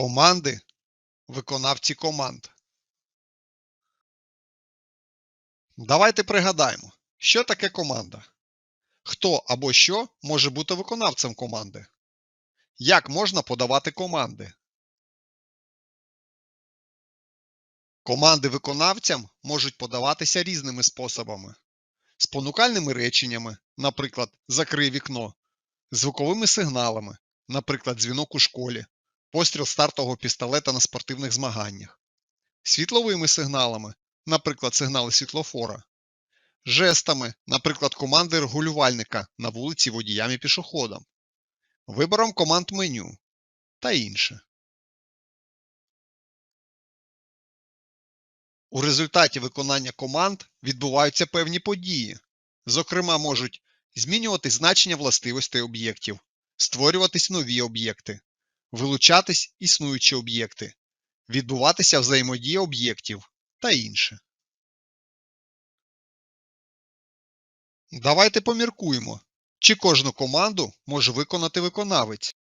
Команди – виконавці команд. Давайте пригадаємо, що таке команда. Хто або що може бути виконавцем команди? Як можна подавати команди? Команди виконавцям можуть подаватися різними способами. Спонукальними реченнями, наприклад, закрий вікно, звуковими сигналами, наприклад, дзвінок у школі, постріл стартового пістолета на спортивних змаганнях, світловими сигналами, наприклад, сигнали світлофора, жестами, наприклад, команди регулювальника на вулиці водіям і пішоходам, вибором команд меню та інше. У результаті виконання команд відбуваються певні події. Зокрема, можуть змінюватись значення властивостей об'єктів, створюватись нові об'єкти, вилучатись існуючі об'єкти, відбуватися взаємодія об'єктів та інше. Давайте поміркуємо, чи кожну команду може виконати виконавець.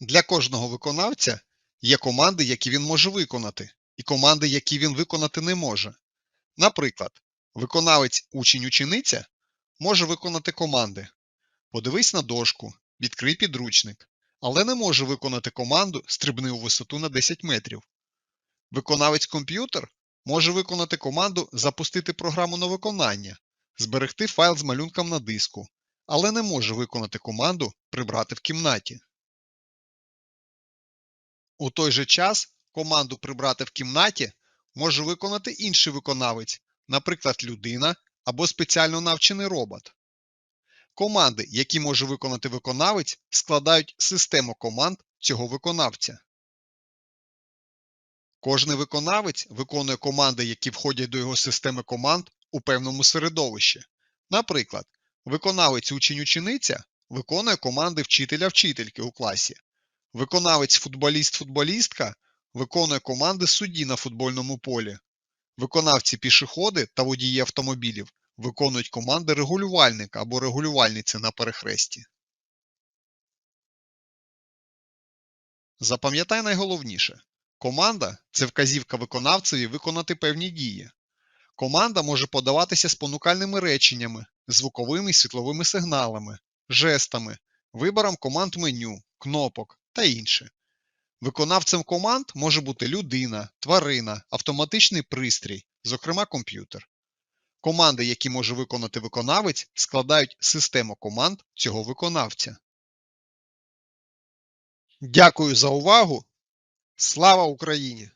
Для кожного виконавця є команди, які він може виконати, і команди, які він виконати не може. Наприклад, виконавець учень-учениця може виконати команди Подивись на дошку, відкрий підручник, але не може виконати команду Стрибни у висоту на 10 метрів. Виконавець комп'ютер може виконати команду Запустити програму на виконання, зберегти файл з малюнком на диску, але не може виконати команду Прибрати в кімнаті. У той же час команду Прибрати в кімнаті може виконати інший виконавець, наприклад, людина або спеціально навчений робот. Команди, які може виконати виконавець, складають систему команд цього виконавця. Кожний виконавець виконує команди, які входять до його системи команд у певному середовищі. Наприклад, виконавець учень-учениця виконує команди вчителя-вчительки у класі. Виконавець футболіст-футболістка виконує команди судді на футбольному полі. Виконавці пішоходи та водії автомобілів виконують команди регулювальника або регулювальниці на перехресті. Запам'ятай найголовніше. Команда це вказівка виконавцеві виконати певні дії. Команда може подаватися спонукальними реченнями, звуковими і світловими сигналами, жестами, вибором команд меню, кнопок та інше. Виконавцем команд може бути людина, тварина, автоматичний пристрій, зокрема комп'ютер. Команди, які може виконати виконавець, складають систему команд цього виконавця. Дякую за увагу! Слава Україні!